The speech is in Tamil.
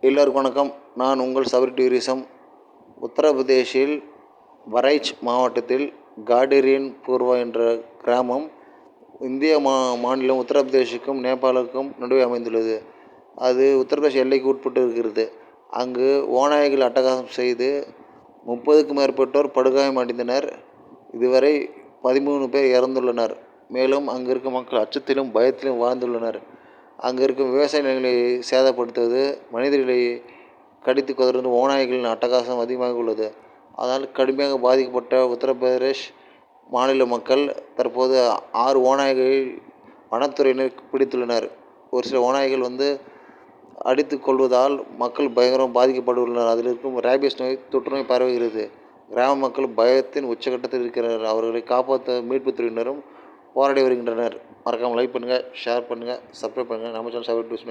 எல்லோருக்கும் வணக்கம். நான் உங்கள் சபரி டூரிசம் உத்தரப்பிரதேஷில் பரைச் மாவட்டத்தில் காடேரியன் பூர்வா என்ற கிராமம் இந்திய மா மாநிலம் உத்தரப்பிரதேஷுக்கும் நேபாளுக்கும் நடுவே அமைந்துள்ளது. அது உத்தரப்பிரதேஷ் எல்லைக்கு உட்பட்டு இருக்கிறது. அங்கு ஓநாய்கள் அட்டகாசம் செய்து முப்பதுக்கும் மேற்பட்டோர் படுகாயம் அடைந்தனர். இதுவரை பதிமூணு பேர் இறந்துள்ளனர். மேலும் அங்கு இருக்கும் மக்கள் அச்சத்திலும் பயத்திலும் வாழ்ந்துள்ளனர். அங்கே இருக்கும் விவசாய நிலங்களை சேதப்படுத்துவது மனிதர்களை கடித்து கொதறது ஓநாய்களின் அட்டகாசம் அதிகமாக உள்ளது. அதனால் கடுமையாக பாதிக்கப்பட்ட உத்தரப்பிரதேஷ் மாநில மக்கள் தற்போது ஆறு ஓநாய்களை வனத்துறையினர் பிடித்துள்ளனர். ஒரு சில ஓநாய்கள் வந்து அடித்து கொள்வதால் மக்கள் பயங்கரம் பாதிக்கப்பட்டுள்ளனர் அதில் இருக்கும் ரேபிஸ் நோய் தொற்றுநோய் பரவுகிறது. கிராம மக்கள் பயத்தின் உச்சகட்டத்தில் இருக்கிறார் அவர்களை காப்பாற்ற மீட்புத் துறையினரும் போராடி வருகின்றனர். மறக்காமல் லைக் பண்ணுங்கள் ஷேர் பண்ணுங்கள் சப்ஸ்கிரைப் பண்ணுங்கள் நம்ம சேனல் சப்ஸ்கிரைப் டூஸ்